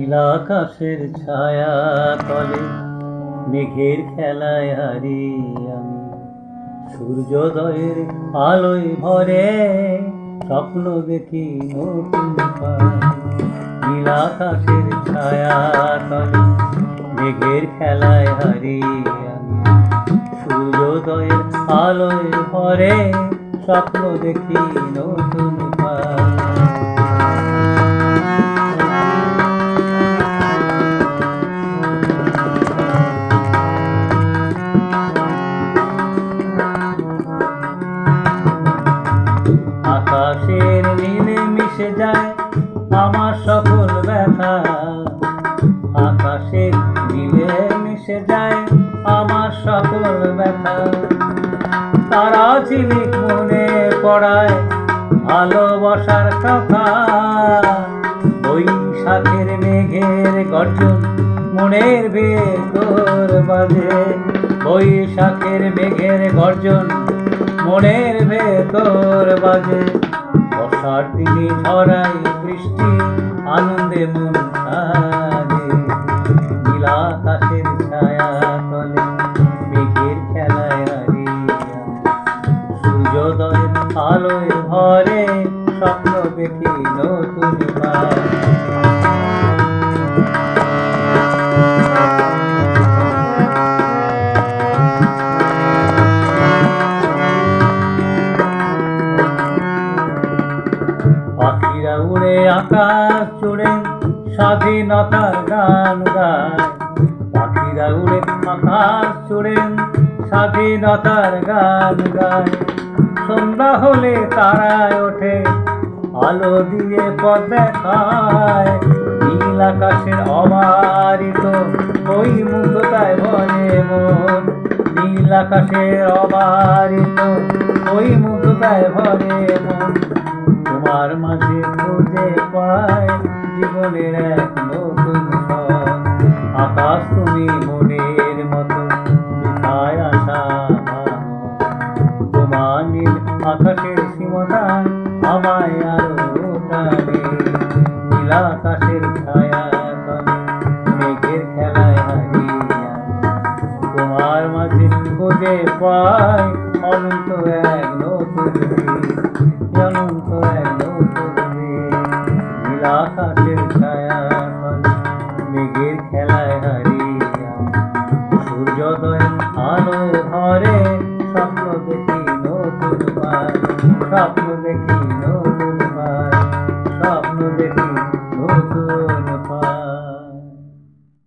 নীলাকাশের ছায়া তলে মেঘের খেলায় হারি আমি সূর্যোদয়ের আলোয় ভরে স্বপ্ন দেখি নতুন। নীলাকাশের ছায়া তলে মেঘের খেলায় হারি আমি সূর্যোদয়ের আলোয় ভরে স্বপ্ন দেখি নতুন ব্যথা আকাশের নীলে মিশে যায় আমার সকল ব্যথা। তারা ঝিলিক মনে পড়ায় ভালোবাসার কথা। বৈশাখের মেঘের গর্জন মনের ভেতর বাজে। বৈশাখের মেঘের গর্জন মনের ভেতর বাজে। বর্ষার দিনে ঝরাই বৃষ্টি আনন্দে মন সাজে নীলাকাশের ছায়া তলে মেঘের খেলায় হারিয়া। সূর্যোদয়ের আলোয় ভরে স্বপ্ন দেখি নতুন পাখিরা উড়ে আকাশ চড়ে স্বাধীনতার গান গায়। পাখিরা উড়ে আকাশ চড়ে স্বাধীনতার গান গায়। সন্ধ্যা হলে তারায় ওঠে, আলো দিয়ে পথ দেখায়। নীল আকাশের অবারিত ওই মুগ্ধতায় বলে মন। নীল আকাশের অবারিত ওই মুগ্ধতায় ভরে মন। তোমার মাঝে খুঁজে পাই জীবনের এক নতুন আকাশ তুমি মনের মতো বিথায় আসা তোমার নীল আকাশের সীমতা আমায় আরও টানে। নীল আকাশের ছায়া খেলায় হারিয়া তোমার মাঝে খুঁজে পাই অনন্ত এক নতুন অনন্ত এক আকাশের ছায়া মেঘের খেলায় হারিয়া। সূর্যোদয় আলো ঘরে স্বপ্ন দেখি নতুন